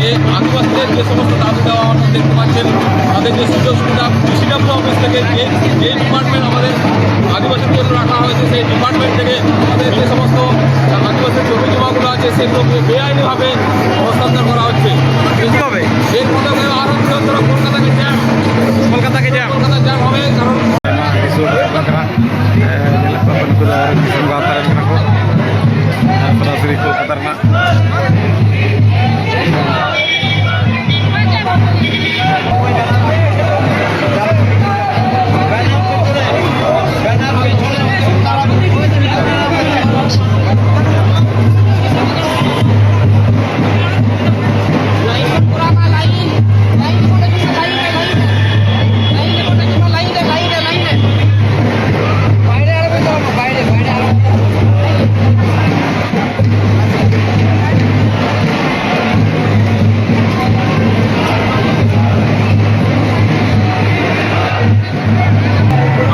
এই আদিবাসীদের যে সমস্ত দাবি দেওয়া আপনারা দেখতে পাচ্ছেন তাদের যে সুযোগ সুবিধা কৃষিডাব্লিউ অফিস থেকে যে যে ডিপার্টমেন্ট আমাদের আদিবাসীর জন্য রাখা হয়েছে সেই ডিপার্টমেন্ট থেকে আমাদের যে সমস্ত আদিবাসী জমি জমাগুলো আছে সেগুলোকে বেআইনিভাবে হস্তান্তর করা হচ্ছে এর ফলে আরও বৃহত্তর কলকাতাকে জ্যাম কলকাতাকে জ্যাম কলকাতা জ্যাম হবে কারণ aku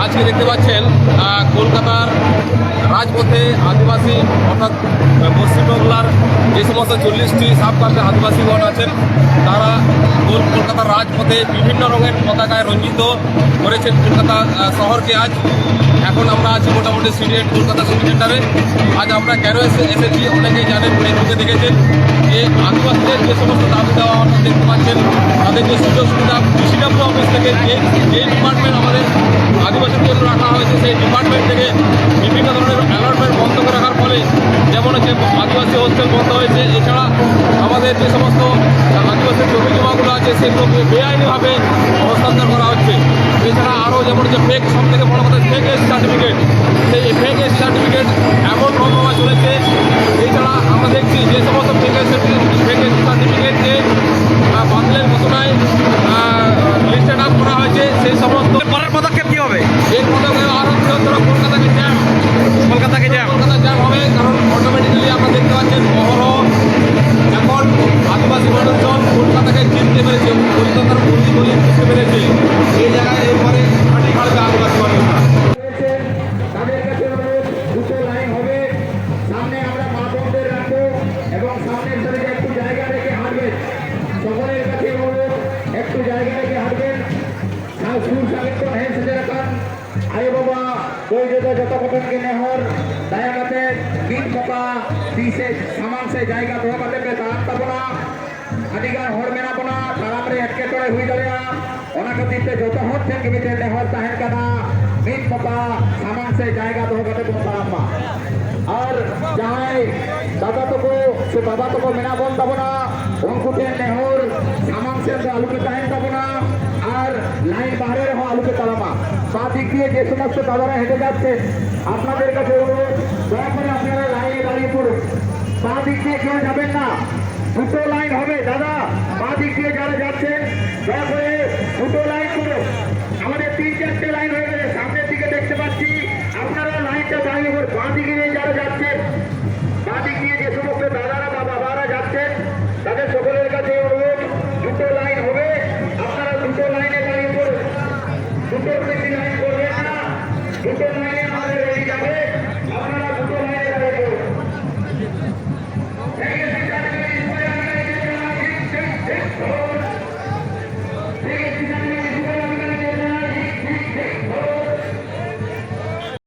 আজকে দেখতে পাচ্ছেন কলকাতার রাজপথে আদিবাসী অর্থাৎ পশ্চিমবাংলার যে সমস্ত চল্লিশটি সাবকাস্টের আদিবাসীগণ আছেন, তারা কল- কলকাতার রাজপথে বিভিন্ন রঙের পতাকায় রঞ্জিত করেছেন কলকাতা শহরকে আজ। এখন আমরা আছি মোটামুটি সিটি কলকাতা সিটি সেন্টারে। আজ আমরা কেন এসে, এসেছি অনেকেই জানেন ফেসবুকে দেখেছেন যে আদিবাসীদের যে সমস্ত দাবি দেওয়া আপনারা দেখতে পাচ্ছেন, তাদের যে সুযোগ সুবিধা কৃষিডাব্লিউ অফিস থেকে যে যে সেই ডিপার্টমেন্ট থেকে বিভিন্ন ধরনের অ্যালটমেন্ট বন্ধ করে রাখার ফলে যেমন হচ্ছে আদিবাসী হোস্টেল বন্ধ হয়েছে, এছাড়া আমাদের যে সমস্ত আদিবাসী জমি জমাগুলো আছে, সেগুলোকে বেআইনিভাবে হস্তান্তর করা হচ্ছে। এছাড়া আরও যেমন হচ্ছে ফেক সব থেকে বড় কথা ফেক এস সার্টিফিকেট সেই ফেক এস সার্টিফিকেট এমন রকম চলেছে, এছাড়া আমরা দেখছি যে সমস্ত ফেক এস ফেক এস সার্টিফিকেটকে বাতিলের ঘোষণায় লিস্টেড আপ করা হয়েছে, সেই সমস্ত পরের পদক্ষেপ সামনের শরীরে একটু জায়গা রেখে হাঁটবেন সকলের কাছে অনুরোধ, একটু জায়গা রেখে হাঁটবেন সুস্বাগত হ্যাঁ সেটা রাখান আরে বাবা ওই যে যত কটনকে নেহর দয়াগতে তিন পোকা দিশে সামান সে জায়গা ধোয়া কাতে পে তারাম তাপনা আদিগার হর মেনা পনা তারাম রে এটকে করে হুই যাবে অনা খাতির তে যত হর থেকে গিমিতে নেহর তাহেন কানা মিট পোকা সামান সে জায়গা ধোয়া কাতে পে তারাম আর যাই দাদা তো তকো সে বাবা তকো মেনা বন তাবনা অঙ্কুটের নেহর সামান সে আলুকে তাহেন তাবনা আর লাইন বাইরে হ আলুকে তালামা বা দিক দিয়ে যে সমস্ত দাদারা হেঁটে যাচ্ছেন আপনাদের কাছে অনুরোধ দয়া করে আপনারা লাইনে দাঁড়িয়ে পড়ুন বা দিক দিয়ে কেউ যাবেন না দুটো লাইন হবে দাদা বা দিক দিয়ে যারা যাচ্ছেন দয়া করে দুটো লাইন করুন আমাদের তিন চারটে লাইন হয়ে গেছে সামনের দিকে দেখতে পাচ্ছি আপনারা লাইনটা দাঁড়িয়ে